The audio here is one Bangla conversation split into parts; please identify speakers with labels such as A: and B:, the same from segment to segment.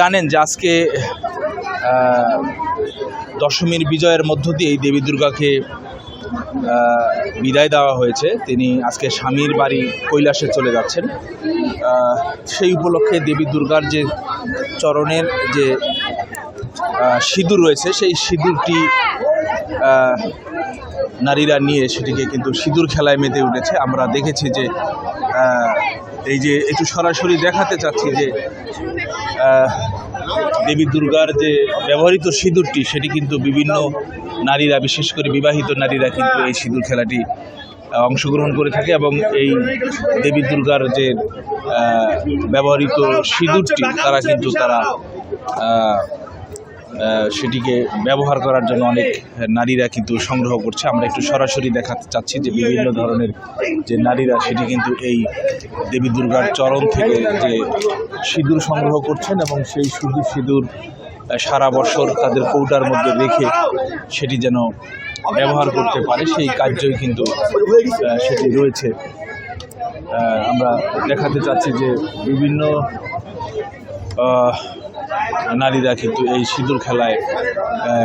A: জানেন যে আজকে দশমীর বিজয়ের মধ্য দিয়েই দেবী দুর্গাকে বিদায় দেওয়া হয়েছে। তিনি আজকে স্বামীর বাড়ি কৈলাসে চলে যাচ্ছেন। সেই উপলক্ষে দেবী দুর্গার যে চরণের যে সিঁদুর রয়েছে, সেই সিঁদুরটি নারীরা নিয়ে সেটিকে কিন্তু সিঁদুর খেলায় মেতে উঠেছে। আমরা দেখেছি যে এই যে একটু সরাসরি দেখাতে চাচ্ছি যে দেবী দুর্গার যে ব্যবহৃত সিঁদুরটি, সেটি কিন্তু বিভিন্ন নারীরা, বিশেষ করে বিবাহিত নারীরা কিন্তু এই সিঁদুর খেলাটি অংশগ্রহণ করে থাকে এবং এই দেবী দুর্গার যে ব্যবহৃত সিঁদুরটি, তারা কিন্তু তারা সেটিকে ব্যবহার করার জন্য অনেক নারীরা কিন্তু সংগ্রহ করছে। আমরা একটু সরাসরি দেখাতে চাচ্ছি যে বিভিন্ন ধরনের যে নারীরা সেটি কিন্তু এই দেবী দুর্গার চরণ থেকে যে সিঁদুর সংগ্রহ করছেন এবং সেই সিঁদুর সিঁদুর সারা বছর তাদের কৌটার মধ্যে রেখে সেটি যেন ব্যবহার করতে পারে, সেই কার্যই কিন্তু সেটি রয়েছে। আমরা দেখাতে চাচ্ছি যে বিভিন্ন নারীরা কিন্তু এই সিঁদুর খেলায়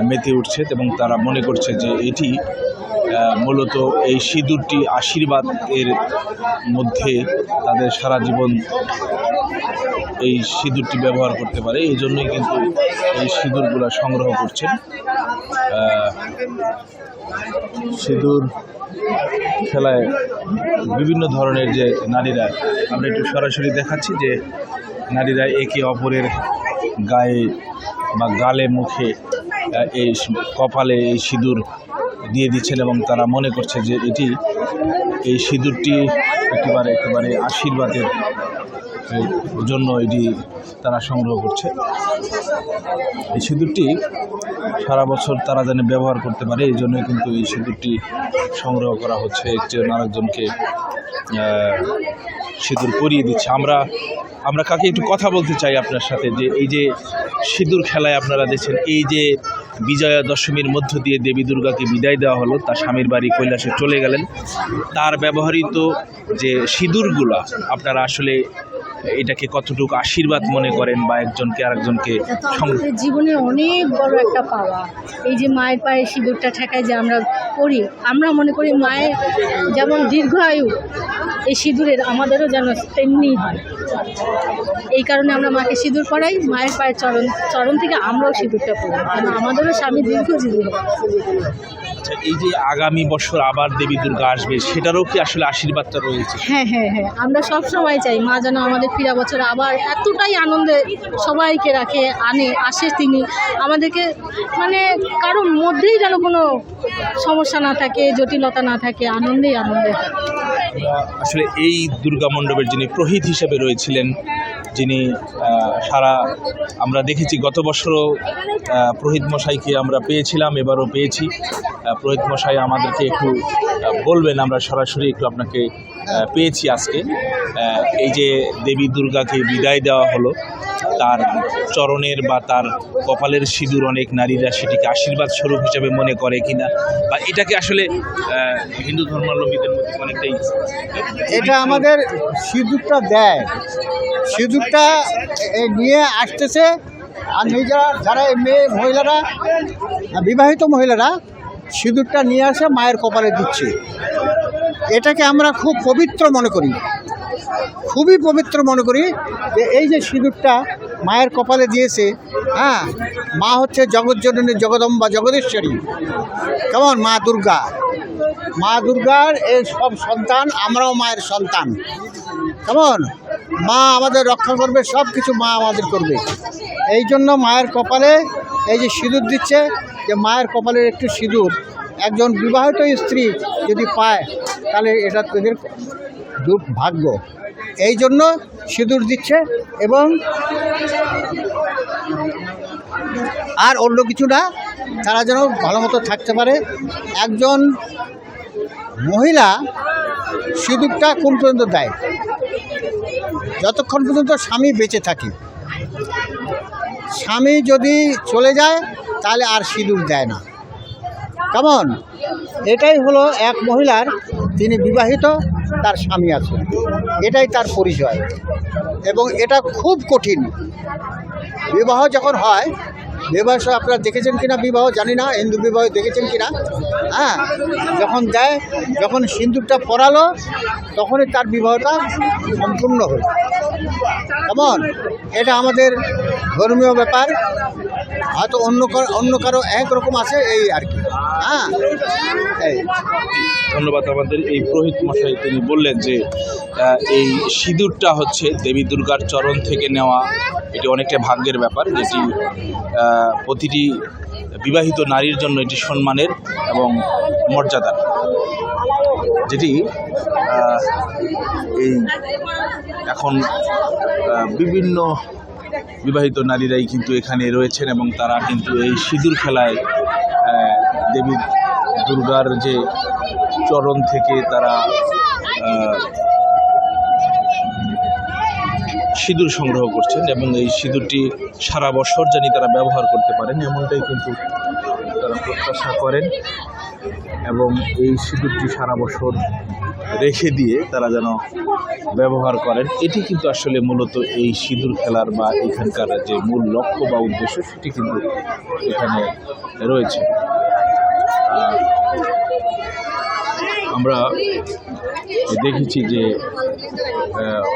A: মেতে উঠছে এবং তারা মনে করছে যে এটি মূলত এই সিঁদুরটি আশীর্বাদের মধ্যে তাদের সারা জীবন এই সিঁদুরটি ব্যবহার করতে পারে। এই জন্যই কিন্তু এই সিঁদুরগুলো সংগ্রহ করছেন। সিঁদুর খেলায় বিভিন্ন ধরনের যে নারীরা, আমরা একটু সরাসরি দেখাচ্ছি যে নারীরা একে অপরের গায়ে বা গালে, মুখে এই কপালে এই সিঁদুর দিয়ে দিচ্ছেন এবং তারা মনে করছে যে এটি এই সিঁদুরটি একেবারে একেবারে আশীর্বাদের জন্য এটি তারা সংগ্রহ করছে। এই সিঁদুরটি সারা বছর তারা যেন ব্যবহার করতে পারে, এই জন্যই কিন্তু এই সিঁদুরটি সংগ্রহ করা হচ্ছে। একজন আরেকজনকে সিঁদুর পরিয়ে দিচ্ছে। আমরা আমরা কাকে একটু কথা বলতে চাই আপনার সাথে যে এই যে সিঁদুর খেলায় আপনারা দেখছেন, এই যে বিজয়া দশমীর মধ্য দিয়ে দেবী দুর্গাকে বিদায় দেওয়া হলো, তার স্বামীর বাড়ি কৈলাসে চলে গেলেন। তার ব্যবহৃত যে সিঁদুরগুলা, আপনারা আসলে এটাকে কতটুকু আশীর্বাদ মনে করেন বা একজনকে আরেকজনকে
B: আমাদের জীবনে অনেক বড় একটা পাওয়া। এই যে মায়ের পায়ে সিঁদুরটা ঠেকায় যে আমরা করি আমরা মনে করি মায়ের যেমন দীর্ঘ আয়ু এই সিঁদুরের আমাদেরও যেন তেমনি হয়। এই কারণে আমরা মাকে সিঁদুর পরাই মায়ের পায়ের চরণ চরণ থেকে আমরাও সিঁদুরটা পরি। কারণ আমাদেরও স্বামী দীর্ঘ জীবী হয়
A: আচ্ছা, এই যে আগামী বছর আবার দেবী দুর্গা আসবে সেটারও কি আসলে আশীর্বাদটা রয়েছে?
B: হ্যাঁ হ্যাঁ হ্যাঁ আমরা সব সময় চাই মা যেন আমাদের ফিরা বছর আবার এতটাই আনন্দে সবাইকে রাখে আনে আসে তিনি। আমাদেরকে মানে কারোর মধ্যেই যেন কোনো সমস্যা না থাকে জটিলতা না থাকে আনন্দেই আনন্দে
A: আসলে এই দুর্গা মণ্ডপের যিনি প্রহিত হিসেবে রয়েছিলেন যিনি সারা আমরা দেখেছি, গত বছরও প্রহিত মশাইকে আমরা পেয়েছিলাম, এবারও পেয়েছি। প্রহিত মশাই আমাদেরকে একটু বলবেন, আমরা সরাসরি একটু আপনাকে পেয়েছি আজকে। এই যে দেবী দুর্গাকে বিদায় দেওয়া হলো, তার চরণের বা তার কপালের সিঁদুর অনেক নারীরা সেটিকে আশীর্বাদ স্বরূপ হিসেবে মনে করে কিনা, বা এটাকে আসলে হিন্দু ধর্মাবলম্বীদের মধ্যে অনেকটাই
C: এটা আমাদের সিঁদুরটা দেয়। এ নিয়ে আসতেছে। আর নিজেরা যারা মেয়ে মহিলারা, বিবাহিত মহিলারা সিঁদুরটা নিয়ে আসে, মায়ের কপালে দিচ্ছে। এটাকে আমরা খুব পবিত্র মনে করি। খুবই পবিত্র মনে করি যে এই যে সিঁদুরটা মায়ের কপালে দিয়েছে হ্যাঁ মা হচ্ছে জগৎজননী জগদম্বা, জগদীশ্বরী। কেমন মা দুর্গা। মা দুর্গার এই সব সন্তান, আমরাও মায়ের সন্তান। কেমন মা আমাদের রক্ষা করবে সব কিছু মা আমাদের করবে। এই জন্য মায়ের কপালে এই যে সিঁদুর দিচ্ছে, যে মায়ের কপালের একটু সিঁদুর। একজন বিবাহিত স্ত্রী যদি পায়, তাহলে এটা তাদের দুর্ভাগ্য। এই জন্য সিঁদুর দিচ্ছে এবং আর অন্য কিছু না, তারা যেন ভালো মতো থাকতে পারে। একজন মহিলা সিঁদুরটা কোন পর্যন্ত দেয়? যতক্ষণ পর্যন্ত স্বামী বেঁচে থাকে। স্বামী যদি চলে যায়, তাহলে আর সিঁদুর দেয় না। কেমন এটাই হলো এক মহিলার, তিনি বিবাহিত, তার স্বামী আছে। এটাই তার পরিচয়। এবং এটা খুব কঠিন। বিবাহ যখন হয় বিবাহ আপনারা দেখেছেন কিনা বিবাহ, জানি না, হিন্দু বিবাহ দেখেছেন কিনা? হ্যাঁ যখন দেয় যখন সিন্দুকটা পরালো, তখনই তার বিবাহটা সম্পূর্ণ হল। কেমন? এটা আমাদের ধর্মীয় ব্যাপার। হয়তো অন্য অন্য কারও একরকম আছে এই আর কি। হ্যাঁ
A: ধন্যবাদ আমাদের এই পুরোহিত মশাই। তিনি বললেন যে এই সিঁদুরটা হচ্ছে দেবী দুর্গার চরণ থেকে নেওয়া এটি অনেকটা ভাগ্যের ব্যাপার যেটি প্রতিটি বিবাহিত নারীর জন্য এটি সম্মানের এবং মর্যাদার। যেটি এই এখন বিভিন্ন বিবাহিত নারীরাই কিন্তু এখানে রয়েছেন এবং তারা কিন্তু এই সিঁদুর খেলায় দেবী দুর্গার যে চরণ থেকে তারা সিঁদুর সংগ্রহ করছেন এবং এই সিঁদুরটি সারা বছর জানি তারা ব্যবহার করতে পারেন, এমনটাই কিন্তু তারা প্রত্যাশা করেন। এবং এই সিঁদুরটি সারা বছর রেখে দিয়ে তারা যেন ব্যবহার করেন। এটি কিন্তু আসলে মূলত এই সিঁদুর খেলার বা এখানকার যে মূল লক্ষ্য বা উদ্দেশ্য, সেটি কিন্তু এখানে রয়েছে। আমরা দেখেছি যে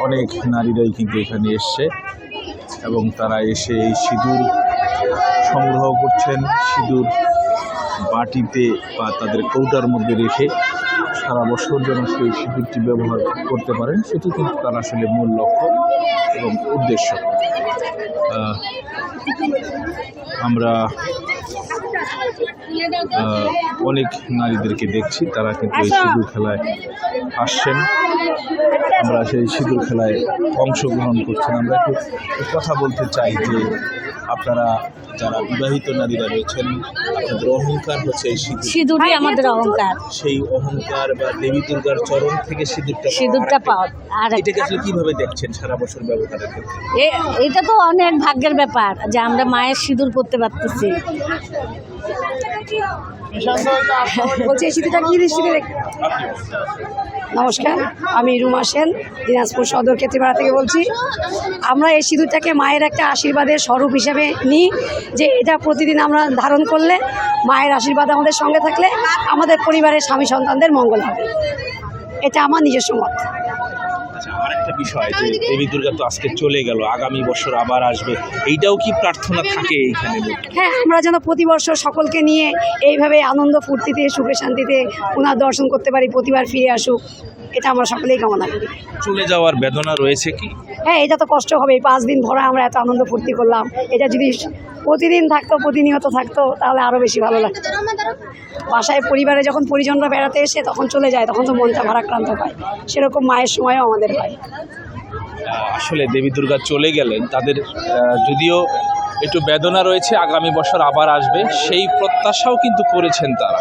A: অনেক নারীরাই কিন্তু এখানে এসছে এবং তারা এসে এই সিঁদুর সংগ্রহ করছেন। সিঁদুর বাটিতে বা তাদের কৌটার মধ্যে রেখে সারা বছর যেন সেই সিঁদুরটি ব্যবহার করতে পারেন, সেটি কিন্তু তার আসলে মূল লক্ষ্য এবং উদ্দেশ্য। আমরা অনেক নারীদেরকে দেখছি তারা কিন্তু এই সিঁদুর খেলায় আসছেন। আমরা সেই সিঁদুর খেলায় অংশগ্রহণ করছেন। আমরা একটু কথা বলতে চাই যে আপনারা যারা বিবাহিত নারীরা রয়েছেন আপনাদের অহংকার হচ্ছে এই সিঁদুর।
B: সিঁদুরই আমাদের অহংকার।
A: সেই অহংকার বা দেবী দুর্গার চরণ থেকে সিঁদুরটা
B: সিঁদুরটা পাওয়া আর
A: এটাকে আসলে কীভাবে দেখছেন সারা বছর ব্যবহারের ক্ষেত্রে?
B: এ- এটা তো অনেক ভাগ্যের ব্যাপার যে আমরা মায়ের সিঁদুর করতে পারতেছি।
D: বলছি, এই সিঁদুরটা কি দৃষ্টিতে নমস্কার, আমি রুমা সেন, দিনাজপুর সদর ক্ষেত্রপাড়া থেকে বলছি। আমরা এই সিঁদুরটাকে মায়ের একটা আশীর্বাদের স্বরূপ হিসেবে নিই, যে এটা প্রতিদিন আমরা ধারণ করলে, মায়ের আশীর্বাদ আমাদের সঙ্গে থাকলে আমাদের পরিবারের স্বামী সন্তানদের মঙ্গল হবে। এটা আমার নিজস্ব মত।
A: আরেকটা বিষয় যে দেবী দুর্গা তো আজকে চলে গেল আগামী বছর আবার আসবে। এইটাও কি প্রার্থনা থাকে এইখানে?
D: হ্যাঁ আমরা যেন প্রতি বছর সকলকে নিয়ে এইভাবে আনন্দ ফুর্তিতে সুখে শান্তিতে ওনার দর্শন করতে পারি প্রতিবার ফিরে আসুক এটা আমরা সকলেই কামনা করি।
A: চলে যাওয়ার বেদনা রয়েছে কি?
D: হ্যাঁ এটা তো কষ্ট হবে পাঁচ দিন ধরে আমরা এত আনন্দ ফুর্তি করলাম। এটা যদি প্রতিদিন থাকতো, প্রতিনিয়ত থাকতো, তাহলে আরও বেশি ভালো লাগতো। বাসায় পরিবারে যখন পরিজনরা বেড়াতে এসে তখন চলে যায়, তখন তো মনটা ভারাক্রান্ত পায় সেরকম মায়ের সময়ও আমাদের হয়।
A: আসলে দেবী দুর্গা চলে গেলেন। তাদের যদিও একটু বেদনা রয়েছে, আগামী বছর আবার আসবে, সেই প্রত্যাশাও কিন্তু করেছেন তারা।